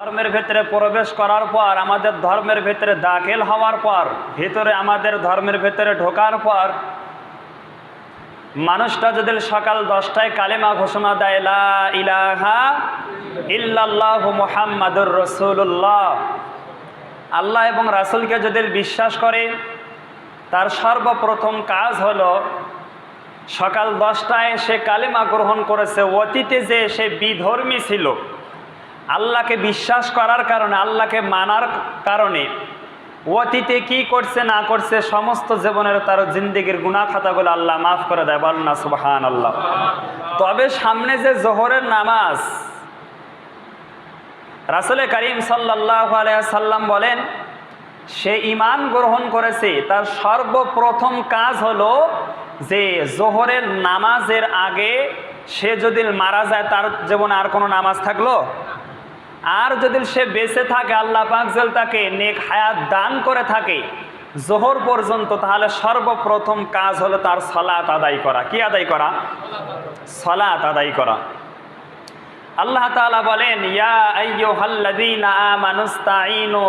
ধর্মের ভেতরে প্রবেশ করার পর, আমাদের ধর্মের ভেতরে দাখিল হওয়ার পর, ভিতরে আমাদের ধর্মের ভেতরে ঢোকার পর, মানুষটা যদি সকাল দশটায় কালেমা ঘোষণা দেয় ইলাহা ইল্লাল্লাহ মুহাম্মাদুর রসুল্লাহ আল্লাহ এবং রাসূলকে যদি বিশ্বাস করে, তার সর্বপ্রথম কাজ হলো, সকাল দশটায় সে কালেমা গ্রহণ করেছে। অতীতে যে সে বিধর্মী ছিল আল্লাহকে বিশ্বাস করার কারণে, আল্লাহকে মানার কারণে অতীতে কি করছে, না করছে, সমস্ত জীবনের তার জিন্দিগির গুণা খাতাগুলো আল্লাহ মাফ করে দেয়। বল না সুবাহান আল্লাহ তবে সামনে যে জোহরের নামাজ, রাসুলে করিম সাল্লাহ সাল্লাম বলেন, সে ইমান গ্রহণ করেছে, তার সর্বপ্রথম কাজ হলো যে জোহরের নামাজের আগে সে যদি মারা যায়, তার জীবনে আর কোনো নামাজ থাকল? আর যদি সে বেঁচে থাকে, আল্লাহ পাকজল তাকে নেক হায়াত দান করে থাকে জোহর পর্যন্ত, তাহলে সর্বপ্রথম কাজ হলো তার সলাত আদায় করা। কি আদায় করা? সলাত আদায় করা। আল্লাহ তাআলা বলেন, ইয়া আইয়ুহাল্লাযীনা আমানুস্তাঈনু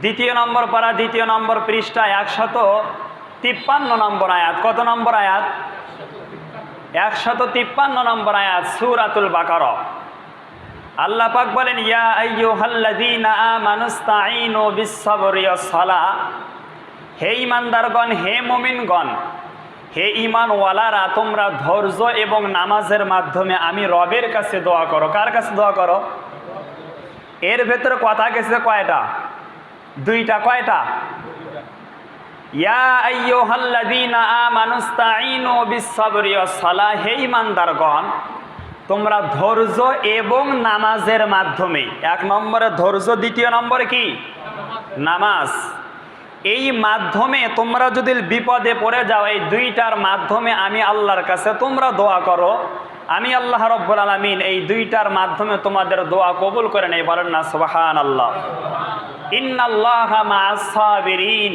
দ্বিতীয় নম্বর পারা, দ্বিতীয় নম্বর পৃষ্ঠা একশত তিপ্পান্ন নম্বর আয়াত। কত নম্বর আয়াত? একশত তিপ্পান্ন নম্বর আয়াত, সুরাতুল বাকার। আল্লাহ পাক বলেন, ইয়া আইয়ুহাল্লাযীনা আমানুস্তাঈনু বিস-সাবরি ওয়াস-সালাহ হে ইমানদারগণ হে মুমিনগণ, হে ইমানওয়ালারা তোমরা ধৈর্য এবং নামাজের মাধ্যমে আমি রবের কাছে দোয়া করো। কার কাছে দোয়া করো? এর ভেতরে কথা গেছে কয়টা? দুইটা কয়টা? ঈমানদারগণ, তোমরা ধৈর্য এবং নামাজের মাধ্যমে, এক নম্বরে ধৈর্য, দ্বিতীয় নম্বরে কি? নামাজ। এই মাধ্যমে তোমরা যদি বিপদে পড়ে যাও, এই দুইটার মাধ্যমে আমি আল্লাহর কাছে তোমরা দোয়া করো। আমি আল্লাহ রব্বুল আলামিন এই দুইটার মাধ্যমে তোমাদের দোয়া কবুল করে নেই, বলেন না সুবহান আল্লাহ সাবিরিন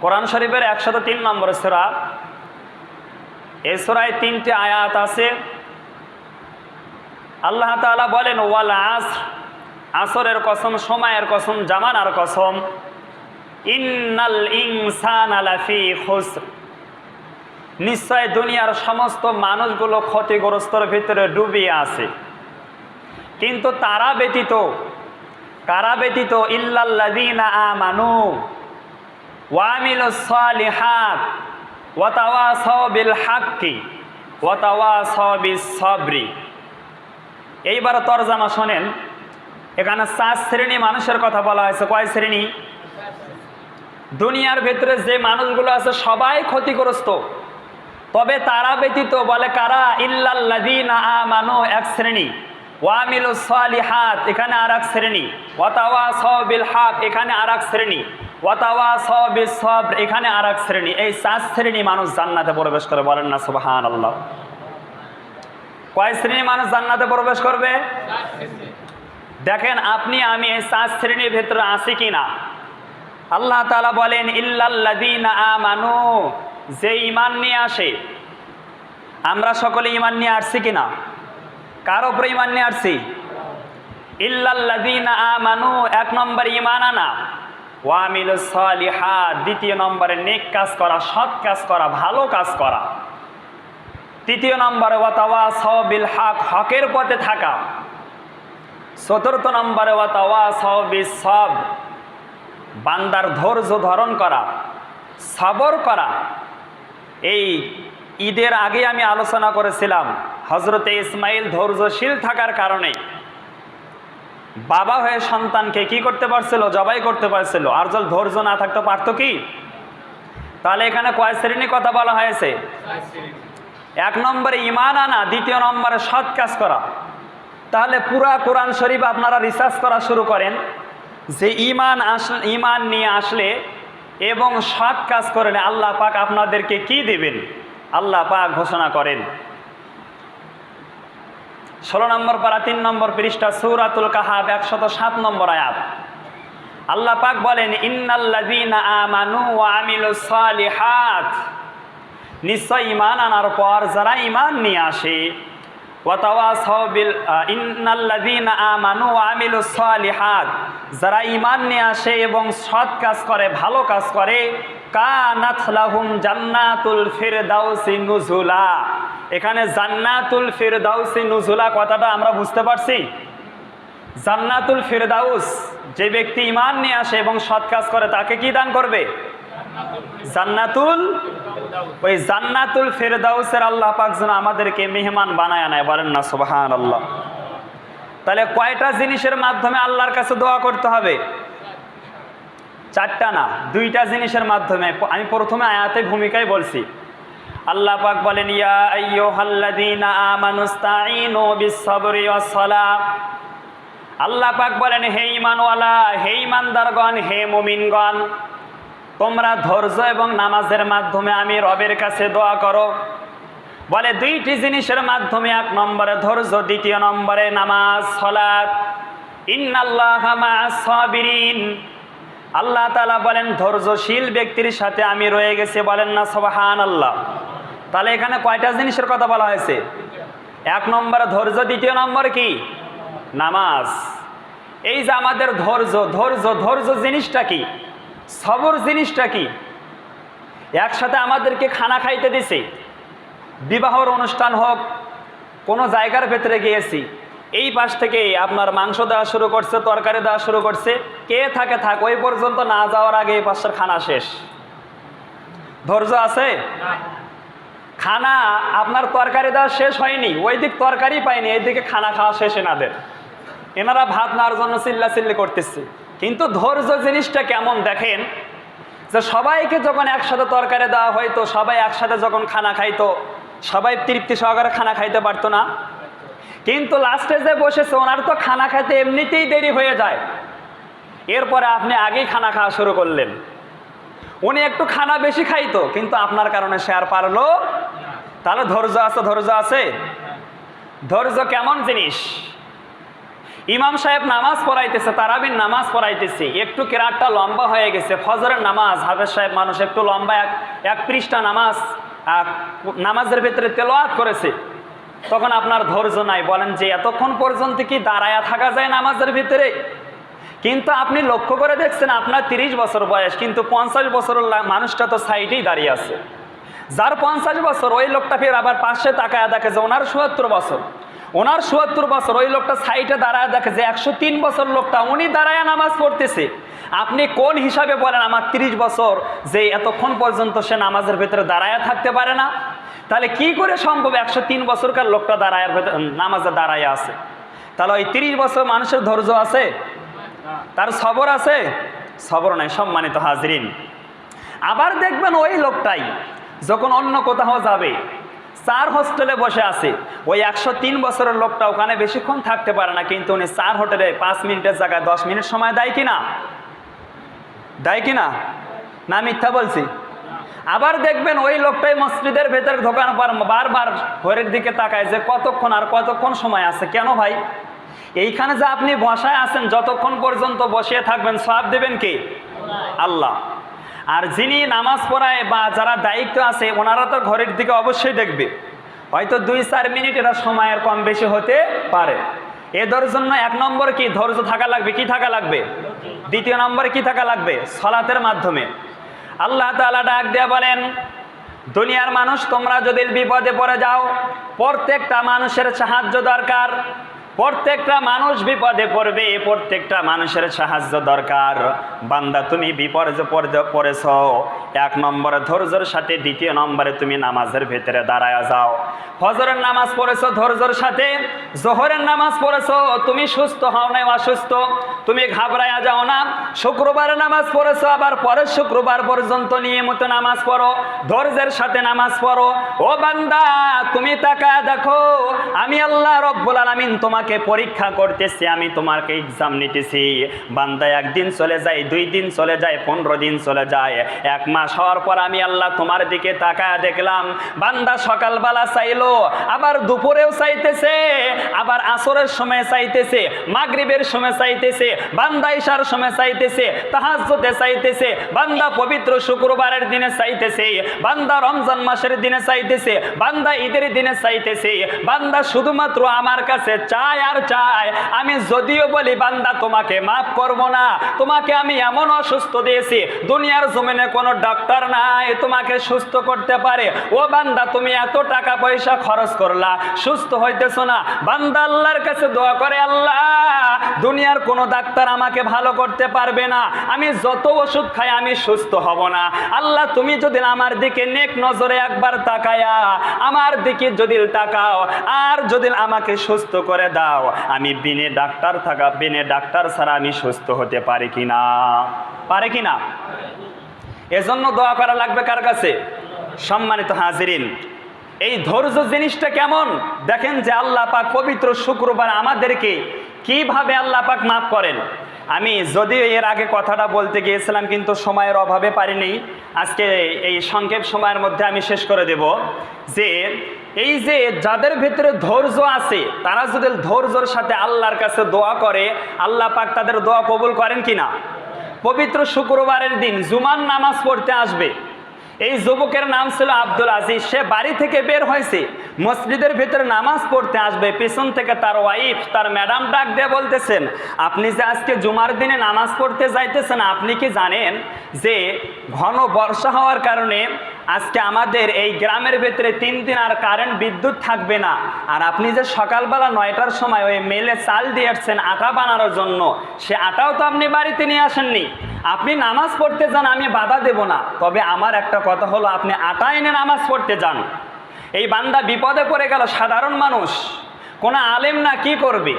কোরআন শরীফের একশত তিন নম্বর সুরা। এই সুরায় তিনটে আয়াত আছে। আল্লাহ তাআলা বলেন, ওয়াল আস আসরের কসম, সময়ের কসম, জামানার কসম। ইন্নাল ইনসান আলাফি খুসর। নিশ্চয় দুনিয়ার সমস্ত মানুষগুলো ক্ষতিগ্রস্তর ভিতরে ডুবিয়ে আছে। কিন্তু তারা ব্যতীত, কারা ব্যতীত? ইল্লাল্লাযীনা আমানু। ওয়ামিল সালিহাত ওয়াতাওয়াসাও বিল হাক্কি ওয়াতাওয়াসাও এইবার তরজামা শোনেন, এখানে চার শ্রেণি মানুষের কথা বলা হয়েছে। কয় শ্রেণি? দুনিয়ার ভেতরে যে মানুষগুলো আছে সবাই ক্ষতিগ্রস্ত। তবে তারা ব্যতীত বলে কারা? ইল্লাল্লাযীনা আমানু, এক শ্রেণি। ওয়ামিলু সালিহাত, এখানে আর এক শ্রেণি। ওয়াতাওয়াসাও বিল হক এখানে আর এক শ্রেণি। ওয়াতাওয়াসাও বিস সবর এখানে আর এক শ্রেণি। এই চার শ্রেণি মানুষ জান্নাতে প্রবেশ করে, বলেন না সুবহানাল্লাহ। কয় শ্রেণি মানুষ জান্নাতে প্রবেশ করবে? দেখেন, আপনি, আমি এই চার শ্রেণির ভেতরে আছি কিনা? আল্লাহ তাআলা বলেন, ইল্লাল্লাযীনা আমানু যে ইমান নিয়ে আসে। আমরা সকলে ইমান নিয়ে আসছি কিনা? কার ওপরে ইমান নিয়ে আসছি? ইল্লাল্লাযীনা আমানু, এক নম্বর ইমান আনা। ওয়ামিলুস সালিহাত, দ্বিতীয় নম্বরে নেক কাজ করা, সৎ কাজ করা, ভালো কাজ করা। তৃতীয় নম্বরে ওয়াতাওয়াসাও বিল হক হকের পথে থাকা। চতুর্থ নম্বরে ওয়াতাওয়াসাও বিস সব বান্দার ধৈর্য ধারণ করা, সবর করা। এই ঈদের আগে আমি আলোচনা করেছিলাম হজরতে ইসমাইল ধৈর্যশীল থাকার কারণে বাবা হয়ে সন্তানকে কি করতে পারছিল, জবাই করতে পারছিল? আর যদি ধৈর্য না থাকতে পারতো কি? তাহলে এখানে কয় শ্রেণি কথা বলা হয়েছে? এক নম্বরে ইমান আনা, দ্বিতীয় নম্বরে সৎ কাজ করা। তাহলে পুরা কোরআন শরীফ আপনারা রিসার্চ করা শুরু করেন যে ইমান আস ইমান নিয়ে আসলে এবং সৎ কাজ করেন আল্লাহ পাক আপনাদেরকে কি দেবেন? আল্লাহ পাক ঘোষণা করেন। ষোলো নম্বর পারা, তিন নম্বর পৃষ্ঠা, সৌরাতুল কাহাব একশত সাত নম্বর আয়াত। আল্লাহ পাক বলেন, ইন্নাল্লাযীনা আমানু ওয়া আমিলুস সালিহাত। নিশ্চয় ইমান আনার পর যারা ইমান নিয়ে আসে যারা ইমান নিয়ে আসে এবং সৎ কাজ করে, ভালো কাজ করে, কানাত লাহুম জান্নাতুল ফিরদাউসি নুজুলা। এখানে জান্নাতুল ফিরদাউসি নুজুলা কথাটা আমরা বুঝতে পারছি। জান্নাতুল ফিরদাউস যে ব্যক্তি ইমান নিয়ে আসে এবং সৎ কাজ করে, তাকে কি দান করবে? জান্নাতুল ওই জান্নাতুল ফেরদাউসের আল্লাহ পাক যেন আমাদেরকে মেহমান বানায় নেয় বলেন না সুবাহান আল্লাহ তাহলে কয়টা জিনিসের মাধ্যমে আল্লাহর কাছে দোয়া করতে হবে? চারটা না, দুইটা জিনিসের মাধ্যমে। আমি প্রথমে আয়াতে ভূমিকায় বলছি। আল্লাহ পাক বলেন, ইয়া আইয়ুহাল্লাযীনা আমানুস্তাঈনু বিস-সাবরি ওয়াস-সালাহ। আল্লাহ পাক বলেন, হে ইমানওয়ালা হে ইমানদারগণ হে মুমিনগণ, তোমরা ধৈর্য এবং নামাজের মাধ্যমে আমি রবের কাছে দোয়া করো। বলে, দুইটি জিনিসের মাধ্যমে, এক নম্বরে ধৈর্য, দ্বিতীয় নম্বরে নামাজ সলাৎ ইন্নাল্লাহ সাবিরিন আল্লাহ তালা বলেন, ধৈর্যশীল ব্যক্তির সাথে আমি রয়ে গেছি। বলেন না সবাহান আল্লাহ তাহলে এখানে কয়টা জিনিসের কথা বলা হয়েছে? এক নম্বরে ধৈর্য, দ্বিতীয় নম্বর কি? নামাজ। এই যে আমাদের ধৈর্য ধৈর্য ধৈর্য জিনিসটা কি? সবর জিনিসটা কি? একসাথে আমাদেরকে খানা খাইতে দিছে। বিবাহর অনুষ্ঠান হোক, কোনো জায়গার ভেতরে গিয়েছি। এই পাশ থেকে আপনার মাংস দেওয়া শুরু করছে, তরকারি দেওয়া শুরু করছে। কে থাকে থাক, ওই পর্যন্ত না যাওয়ার আগে এই পাশের খানা শেষ। ধৈর্য আছে? খানা আপনার তরকারি দেওয়া শেষ হয়নি, ওই দিক তরকারি পায়নি এইদিকে খানা খাওয়া শেষ এনাদের এনারা ভাত নেওয়ার জন্য চিল্লা চিল্লি করতেছে। কিন্তু ধৈর্য জিনিসটা কেমন দেখেন? যে সবাইকে যখন একসাথে তরকারি দেওয়া হয়তো সবাই একসাথে যখন খানা খাইতো, সবাই তৃপ্তি সহকারে খানা খাইতে পারতো না। কিন্তু লাস্টে যে বসেছে, ওনার তো খানা খাইতে এমনিতেই দেরি হয়ে যায়। এরপরে আপনি আগেই খানা খাওয়া শুরু করলেন। উনি একটু খানা বেশি খাইতো, কিন্তু আপনার কারণে সে আর পারল তাহলে ধৈর্য আছে ধৈর্য আছে। ধৈর্য কেমন জিনিস? ইমাম সাহেব নামাজ পড়াইতেছে, তারাবির নামাজ পড়াইতেছে। একটু কেরাটটা লম্বা হয়ে গেছে, ফজরের নামাজ। হাফেজ সাহেব মানুষ একটু লম্বা, এক এক পৃষ্ঠা নামাজ নামাজের ভেতরে তেলোয়াত করেছে। তখন আপনার ধৈর্য নাই। বলেন যে, এতক্ষণ পর্যন্ত কি দাঁড়ায়া থাকা যায় নামাজের ভিতরে? কিন্তু আপনি লক্ষ্য করে দেখছেন, আপনার তিরিশ বছর বয়স, কিন্তু পঞ্চাশ বছরের মানুষটা তো সাইডেই দাঁড়িয়ে আছে। যার পঞ্চাশ বছর, ওই লোকটা ফের আবার পাশে তাকায় দেখে যে ওনার সুয়াত্তর বছর। ওনার সুয়াত্তর বছর, ওই লোকটা সাইটে দাঁড়ায় দেখে যে একশো তিন বছর লোকটা, উনি দাঁড়ায় নামাজ পড়তেছে। আপনি কোন হিসাবে বলেন আমার তিরিশ বছর, যে এতক্ষণ পর্যন্ত সে নামাজের ভেতরে দাঁড়ায় থাকতে পারে না? তাহলে কি করে সম্ভব একশো তিন বছরকার লোকটা দাঁড়ায় নামাজে দাঁড়ায় আছে? তাহলে ওই তিরিশ বছর মানুষের ধৈর্য আছে? তার সবর আছে? সবর নাই, সম্মানিত হাজরিন। আবার দেখবেন ওই লোকটাই যখন অন্য কোথাও যাবে চার হোস্টেলে বসে আছে। ওই একশো তিন বছরের লোকটা ওখানে বেশিক্ষণ থাকতে পারে না, কিন্তু উনি চার হোটেলে পাঁচ মিনিটের জায়গায় দশ মিনিট সময় দেয় কি না দেয় কি না না মিথ্যা বলছি। আবার দেখবেন ওই লোকটাই মসজিদের ভেতরে ঢোকানোর পর বারবার ঘরের দিকে তাকায় যে কতক্ষণ আর কতক্ষণ সময় আছে। কেন ভাই? এইখানে যে আপনি বসায় আছেন, যতক্ষণ পর্যন্ত বসিয়ে থাকবেন সব দেবেন কে? আল্লাহ। আর যিনি নামাজ পড়ায় বা যারা দায়িত্ব আছে, ওনারা তো ঘরের দিকে অবশ্যই দেখবে। হয়তো দুই চার মিনিট এরা সময়ের কম বেশি হতে পারে। এদের জন্য এক নম্বর কি? ধৈর্য থাকা লাগবে। কি থাকা লাগবে? দ্বিতীয় নম্বর কি থাকা লাগবে? সলাতের মাধ্যমে। আল্লাহ তাআলা ডাক দেয়া বলেন, দুনিয়ার মানুষ, তোমরা যদি বিপদে পড়ে যাও, প্রত্যেকটা মানুষের সাহায্য দরকার। প্রত্যেকটা মানুষ বিপদে পড়বে, প্রত্যেকটা মানুষের সাহায্য দরকার। বান্দা, তুমি বিপর্যয় পড়েছ। এক নম্বরে ধৈর্যের সাথে, দ্বিতীয় নম্বরে তুমি নামাজের ভেতরে দাঁড়ায় যাও। ফজরের নামাজ পড়েছো ধৈর্যের সাথে, জোহরের নামাজ পড়েছো, তুমি সুস্থ হও নাই অসুস্থ, তুমি ঘাবড়ায়া যাও না। শুক্রবারে নামাজ পড়েছো, আবার পরের শুক্রবার পর্যন্ত নিয়মিত নামাজ পড়ো, ধৈর্যের সাথে নামাজ পড়ো। ও বান্দা, তুমি তাকা দেখো, আমি আল্লাহ রব্বুল আলামিন তোমাকে পরীক্ষা করতেছি, আমি তোমাকে এক্সাম নিতেছি। বান্দা একদিন চলে যায়, দুই দিন চলে যায়, পনেরো দিন চলে যায়। এক মাস হওয়ার পর আমি আল্লাহ তোমার দিকে তাকায় দেখলাম, বান্দা সকালবেলা চাইলো, আবার দুপুরেও চাইতেছে, আবার আসরের সময় চাইতেছে, মাগরিবের সময় চাইতেছে, বান্দা ইশার সময় চাইতেছে, তাহাজ্জুদে চাইতেছে, বান্দা পবিত্র শুক্রবারের দিনে চাইতেছে, বান্দা রমজান মাসের দিনে চাইতেছে, বান্দা ঈদের দিনে চাইতেছে, বান্দা শুধুমাত্র আমার কাছে চায় আর চায়। আমি যদিও বলি, বান্দা, তোমাকে মাফ করব না। তোমাকে আমি এমন অসুস্থ দিয়েছি, দুনিয়ার জমিনে কোনো ডাক্তার নাই, তোমাকে সুস্থ করতে পারে। ও বান্দা, তুমি এত টাকা পয়সা খরচ করলা, সুস্থ হইতেছো না। বান্দা, আল্লাহর কাছে দোয়া করে, আল্লাহ। দুনিয়ার কোনো ডাক্তার আমাকে ভালো করতে পারবে না। আমি যত ওষুধ খাই, আমি সুস্থ হব না। আল্লাহ, তুমি যদি আমার দিকে নেক নজরে একবার তাকায়া আমার দিকে যদি তাকাও, আর যদি আমাকে সুস্থ করে দাও, আমি বিনে ডাক্তার থাকা, বিনে ডাক্তার ছাড়া আমি সুস্থ হতে পারি কি না পারে কি না এজন্য দোয়া করা লাগবে কার কাছে? সম্মানিত হাজিরিন, এই ধৈর্য জিনিসটা কেমন? দেখেন যে আল্লাহ পাক পবিত্র শুক্রবার আমাদেরকে কীভাবে আল্লাহ পাক মাফ করেন? আমি যদি এর আগে কথাটা বলতে গিয়েছিলাম, কিন্তু সময়ের অভাবে পারিনি। আজকে এই সংক্ষেপ সময়ের মধ্যে আমি শেষ করে দেব যে, এই যে যাদের ভিতরে ধৈর্য আছে, তারা যদি ধৈর্যর সাথে আল্লাহর কাছে দোয়া করে, আল্লাহ পাক তাদের দোয়া কবুল করেন কিনা? পবিত্র শুক্রবারের দিন জুমান নামাজ পড়তে আসবে। এই যুবকের নাম ছিল আব্দুল আজিজ। সে বাড়ি থেকে বের হয়েছে। মসজিদের ভিতরে নামাজ পড়তে আসবে। পিছন থেকে তার ওয়াইফ তার ম্যাডাম ডাক দিয়ে বলতেছেন, আপনি যে আজকে জুমার দিনে নামাজ পড়তে যাইতেছেন, আপনি কি জানেন যে ঘন বর্ষা হওয়ার কারণে আজকে আমাদের এই গ্রামের ভেতরে তিন দিন আর কারেন্ট বিদ্যুৎ থাকবে না। আর আপনি যে সকালবেলা নয়টার সময় ওই মেলে চাল দিয়ে আসছেন আটা বানানোর জন্য, সে আটাও তো আপনি বাড়িতে নিয়ে আসেননি। আপনি নামাজ পড়তে যান, আমি বাধা দেব না। তবে আমার একটা কথা হলো, আপনি আটা এনে নামাজ পড়তে যান। এই বান্দা বিপদে পড়ে গেল, সাধারণ মানুষ। কোনো আলেম না, কি করবে?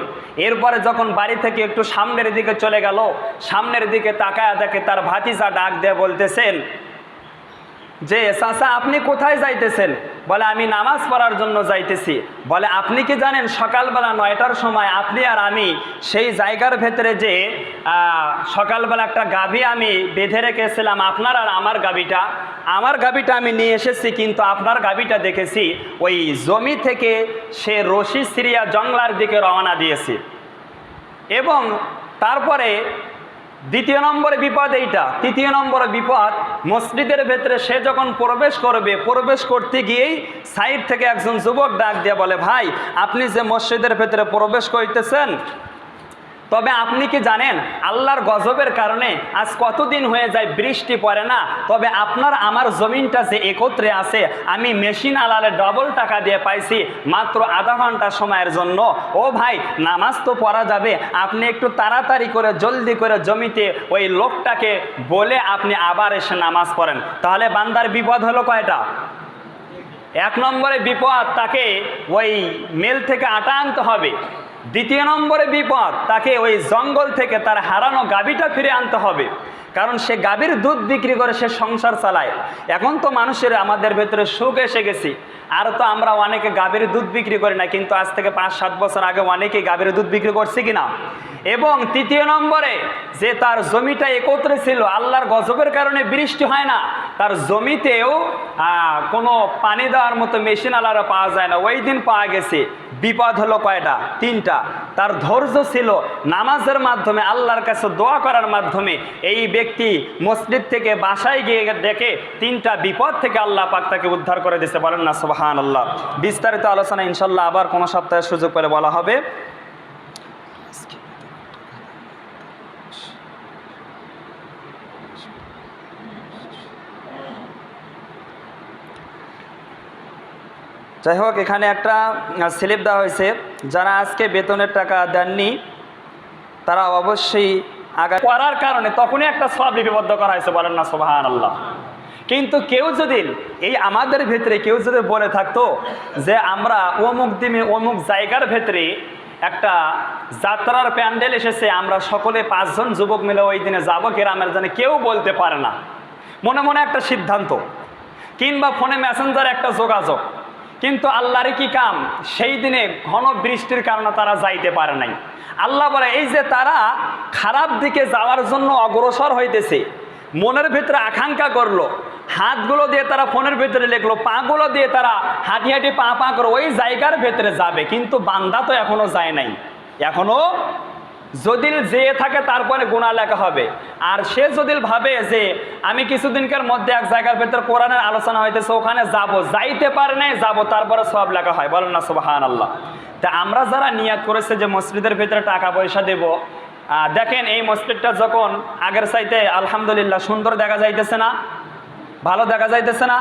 এরপরে যখন বাড়ি থেকে একটু সামনের দিকে চলে গেল, সামনের দিকে তাকায় দেখে তার ভাতিজা ডাক দিয়ে বলতেছেন যে চাচা, আপনি কোথায় যাইতেছেন? বলে, আমি নামাজ পড়ার জন্য যাইতেছি। বলে, আপনি কি জানেন, সকালবেলা নয়টার সময় আপনি আর আমি সেই জায়গার ভেতরে যে সকালবেলা একটা গাভী আমি বেঁধে রেখেছিলাম, আপনার আর আমার গাভীটা আমার গাভীটা আমি নিয়ে এসেছি, কিন্তু আপনার গাভীটা দেখেছি, ওই জমি থেকে সে রশি সিরিয়া জংলার দিকে রওনা দিয়েছে। এবং তারপরে দ্বিতীয় নম্বরে বিপদ এইটা। তৃতীয় নম্বরে বিপদ, মসজিদের ভেতরে সে যখন প্রবেশ করবে, প্রবেশ করতে গিয়েই সাইড থেকে একজন যুবক ডাক দিয়ে বলে, ভাই, আপনি যে মসজিদের ভেতরে প্রবেশ করতেছেন তবে আপনি কি জানেন, আল্লাহর গজবের কারণে আজ কতদিন হয়ে যায় বৃষ্টি পড়ে না? তবে আপনার, আমার জমিনটা যে একত্রে আছে, আমি মেশিন আলালে ডবল টাকা দিয়ে পাইছি মাত্র আধা ঘণ্টা সময়ের জন্য। ও ভাই, নামাজ তো পড়া যাবে, আপনি একটু তাড়াতাড়ি করে, জলদি করে জমিতে ওই লোকটাকে বলে আপনি আবার এসে নামাজ পড়েন। তাহলে বান্দার বিপদ হলো কয়টা? এক নম্বরে বিপদ তাকে ওই মেল থেকে আটা আনতে হবে। দ্বিতীয় নম্বরে বিপদ, তাকে ওই জঙ্গল থেকে তার হারানো গাবিটা ফিরে আনতে হবে। কারণ সে গাভীর দুধ বিক্রি করে সে সংসার চালায়। এখন তো মানুষের আমাদের ভেতরে সুখ এসে গেছি। আর তো আমরা অনেকে গাভীর দুধ বিক্রি করি না, কিন্তু আজ থেকে পাঁচ, সাত বছর আগে অনেকে গাভীর দুধ বিক্রি করছে কিনা? এবং তৃতীয় নম্বরে যে তার জমিটা একত্রে ছিল, আল্লাহর গজবের কারণে বৃষ্টি হয় না তার জমিতেও কোনো পানি দেওয়ার মতো মেশিন আলারা পাওয়া যায় না। ওই দিন পাওয়া গেছে। বিপদ হলো কয়টা? তিনটা। তার ধৈর্য ছিল নামাজের মাধ্যমে, আল্লাহর কাছে দোয়া করার মাধ্যমে এই ব্যক্তি মসজিদ থেকে বাসায় গিয়ে দেখে তিনটা বিপদ থেকে আল্লাহ পাক তাকে উদ্ধার করে দিতে পারেন না সোহান আল্লাহ বিস্তারিত আলোচনা ইনশাল্লাহ আবার কোনো সপ্তাহে সুযোগ পেলে বলা হবে। যাই হোক, এখানে একটা স্লিপ দেওয়া হয়েছে। যারা আজকে বেতনের টাকা দেননি, তারা অবশ্যই আগা করার কারণে তখনই একটা সব লিপিবদ্ধ করা হয়েছে, বলেন না সোহান আল্লাহ কিন্তু কেউ যদি, এই আমাদের ভেতরে কেউ যদি বলে থাকতো যে আমরা অমুক দিনে অমুক জায়গার ভেতরে একটা যাত্রার প্যান্ডেল এসেছে, আমরা সকলে পাঁচজন যুবক মিলে ওই দিনে যাব, গ্রামের জানে কেউ বলতে পারে না। মনে মনে একটা সিদ্ধান্ত। কিংবা ফোনে মেসেঞ্জারে একটা যোগাযোগ। কিন্তু আল্লাহর কি কাম? সেই দিনে ঘন বৃষ্টির কারণে তারা যাইতে পারে নাই। আল্লাহ বলে, এই যে তারা খারাপ দিকে যাওয়ার জন্য অগ্রসর হইতেছে, মনের ভিতরে আকাঙ্ক্ষা করল, হাতগুলো দিয়ে তারা ফোনের ভিতরে লিখলো, পাগুলো দিয়ে তারা হাঁটি হাঁটি পা পা করে ওই জায়গার ভেতরে যাবে, কিন্তু বান্দা তো এখনও যায় নাই। এখনও যদি যেয়ে থাকে তারপরে গুণা লেখা হবে। আর সে যদি ভাবে যে, আমি কিছুদিনকার মধ্যে এক জায়গার ভেতর কোরআনের আলোচনা হইতেছে, ওখানে যাব, যাইতে পারে নাই, যাব, তারপরে সব লেখা হয়। বলেন না সুবাহান আল্লাহ তা আমরা যারা নিয়াত করেছে যে মসজিদের ভিতরে টাকা পয়সা দেব দেখেন এই মসজিদটা যখন আগের চাইতে আলহামদুলিল্লাহ সুন্দর দেখা যাইতেছে না, ভালো দেখা যাইতেছে না